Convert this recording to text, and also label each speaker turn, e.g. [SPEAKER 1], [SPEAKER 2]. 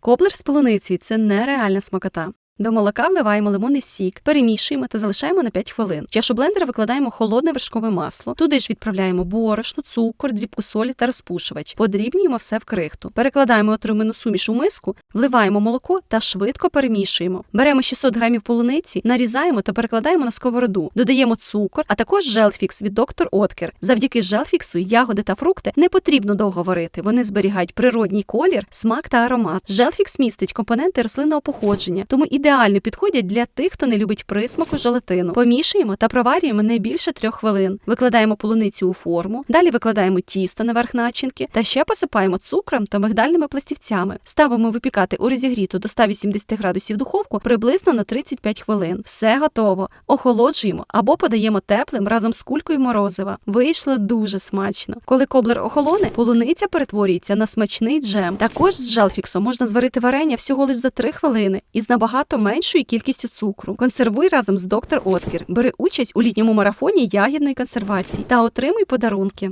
[SPEAKER 1] Коблер з полуниці це нереальна смакота. До молока вливаємо лимонний сік, перемішуємо та залишаємо на 5 хвилин. В чашу блендера викладаємо холодне вершкове масло. Туди ж відправляємо борошно, цукор, дрібку солі та розпушувач. Подрібнюємо все в крихту. Перекладаємо отриману суміш у миску, вливаємо молоко та швидко перемішуємо. Беремо 600 грамів полуниці, нарізаємо та перекладаємо на сковороду. Додаємо цукор, а також желфікс від доктор Откер. Завдяки желфіксу ягоди та фрукти не потрібно довго варити. Вони зберігають природній колір, смак та аромат. Желфікс містить компоненти рослинного походження, тому ідеально підходять для тих, хто не любить присмаку желатину. Помішуємо та проварюємо не більше трьох хвилин. Викладаємо полуницю у форму, далі викладаємо тісто наверх начинки та ще посипаємо цукром та мигдальними пластівцями. Ставимо випікати у розігріту до 180 градусів духовку приблизно на 35 хвилин. Все готово. Охолоджуємо або подаємо теплим разом з кулькою морозива. Вийшло дуже смачно. Коли коблер охолоне, полуниця перетворюється на смачний джем. Також з желфіксом можна зварити варення всього лише за 3 хвилини із набагато меншою кількістю цукру. Консервуй разом з доктор Откер. Бери участь у літньому марафоні ягідної консервації та отримуй подарунки.